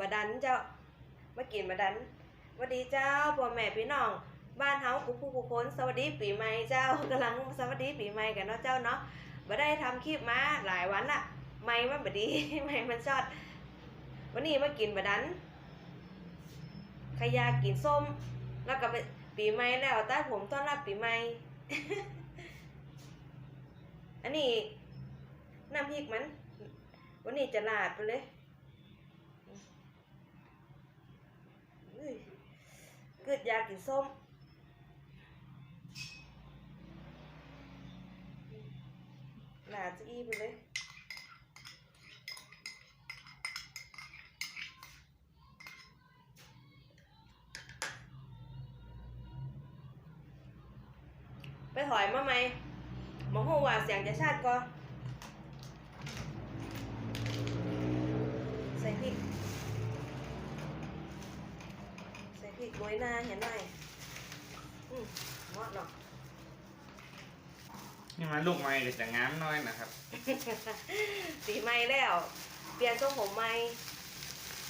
มาดันเจ้ามากินมาดันสวัสดีเจ้าพ่อแม่พี่น้อง บ้านเฮากุ๊กผู้กุ๊กคนสวัสดีปีใหม่เจ้ากำลังสวัสดีปีใหม่กันเนาะเจ้าเนาะมาได้ทำคลิปมาหลายวันละไม่มันบดีไม่มันชอด วันนี้มากินมาดันใครอยากินส้ม แล้วก็ไปปีใหม่แล้วใต้ผมต้อนรับปีใหม่อันนี้น้ำพริกมัน วันนี้จะลาดไปเลยเกิดอยากกินส้มลาจะอี้ไปเลยไปถอยมาไหมมองหูว่าเสียงจะชาติก็ใส่พริก ใส่ พริกโรยหน้าเห็นไหมอืมเหมาะเนาะนี่มันลูกไม้ก็จะงามน้อยนะครับสีใหม่แล้ว เปลี่ยนทรงผมใหม่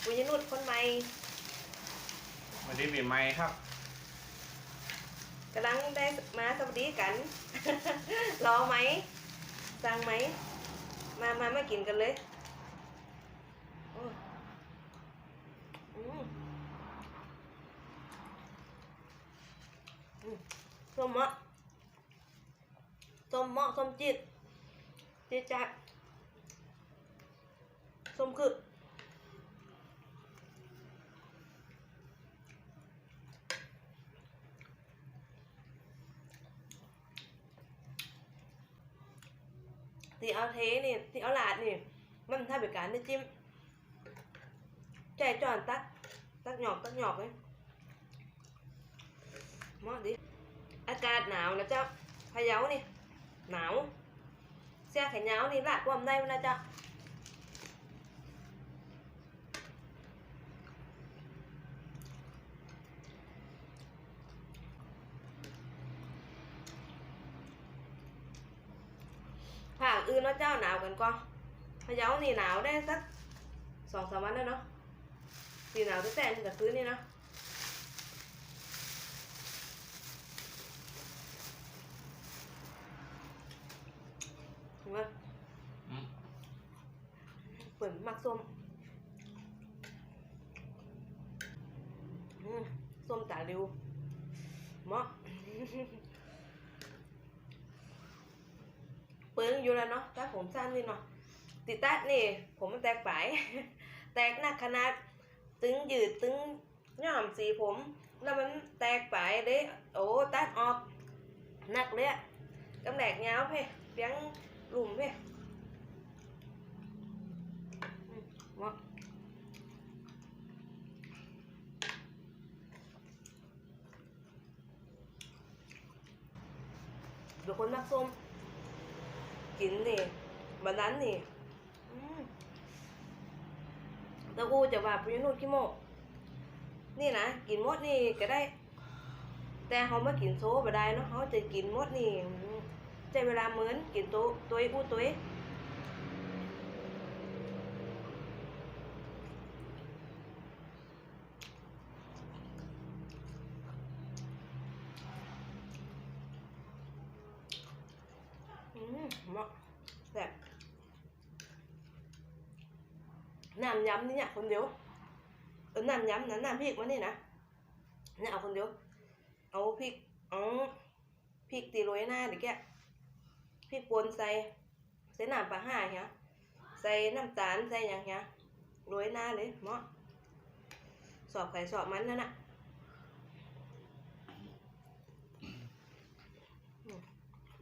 ปุญญนุชคนใหม่วันนี้ปีใหม่ครับกำลังได้มาสวัสดีกัน รอไหมสั่งไหม มามามากินกันเลยโอ้อืมอืม ส้มเหมาะส้มเหมาะส้มจิตจิตจัดส้มคือที่เอาเทนี่ที่เอาหลาดนี่ มันถ้าเป็นการได้จิ้มใจจอนตักตักหยอกตักหยอกเลยเห มาะดิ อากาศหนาวนะเจ้าพะเยานี่ หนาว เสื้อแขนยาวนี่ลาดความได้มันนะเจ้าภาคอื่นเนาะเจ้าหนาวกันก็พะเยานี่หนาวได้สักสองสามวันแล้วเนาะสีหนาวแต่แต่นี่กับคืนนี่เนาะเห็นไหม อืม เปิด มักส้มส้มตาลิวเหมาะเปิ้งอยู่แล้วเนาะถ้าผมสั้นนี่เนาะติดตัดนี่ ผมมันแตกปลายแตกหนักขนาด ตึงยืดตึงย่อมสีผม แล้วมันแตกปลายเด้โอ้ตัดออกหนักเลยอะกำแหนกยาวเพ่เปียงหลุมเพ่อืมเหมาะ เดี๋ยวคนมักส้มกินนี่บันนั้นนี่ตะกูจะว่าปุยนุนขี้โมก นี่นะกินมดนี่ก็ได้ แต่เขาไม่กินโซ่บ่ได้เนาะเขาจะกินมดนี่ใจเวลาเหมือนกินตัวตัวอู้ตัว อืมเหมาะแซ่บน้ำยำนี่เนี่ยคนเดียวเออน้ำยำนะน้ำพริกมันนี่นะเนี่ยเอาคนเดียว เอาพริกเอาพริกตีโรยหน้าเดี๋ยวแกพริกป่นใส่ใส่น้ำปลาห่าเหี้ยใส่น้ำตาลใส่หยังเหี้ยโรยหน้าเลยเหมาะสอบไข่สอบมันนั่นน่ะ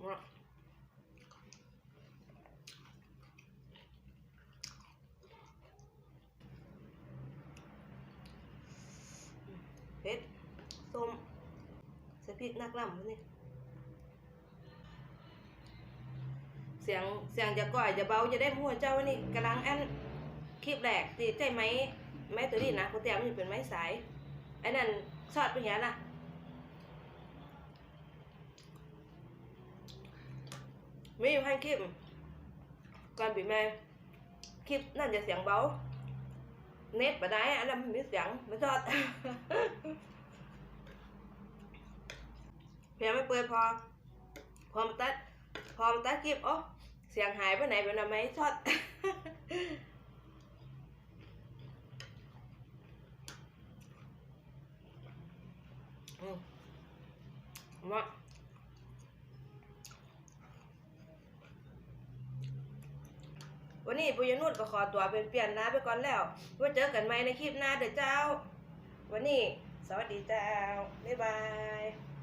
เหมาะเผ็ดส้มใส่พริกนักล่ำวะนี่เสียงเสียงจะก่อยจะเบาจะได้หัวเจ้านี่กำลังอันคลิปแรกตีใจไหมไม้ตัวนี้นะเขาเตรียมมันเป็นไม้สายไอ้นั่นชอดไปเหี้ยน่ะมีอยู่ให้คลิปก่อนปีแม่คลิปนั่นจะเสียงเบา เน็ตมาได้อันนั้นมีเสียงไม่ชอบเพียงไม่เปิดพอ พอมนตัดพอมนตัดคลิปอ๋อเสียงหายไปไหนไปไหนไม่ชอบอืมมา วันนี้ปุยนุชก็ขอตัวเป็นเปลี่ยนนะไปก่อนแล้วไว่าเจอกันใหม่ในคลิปหน้าเด้อเจ้า วันนี้สวัสดีเจ้า บ๊ายบาย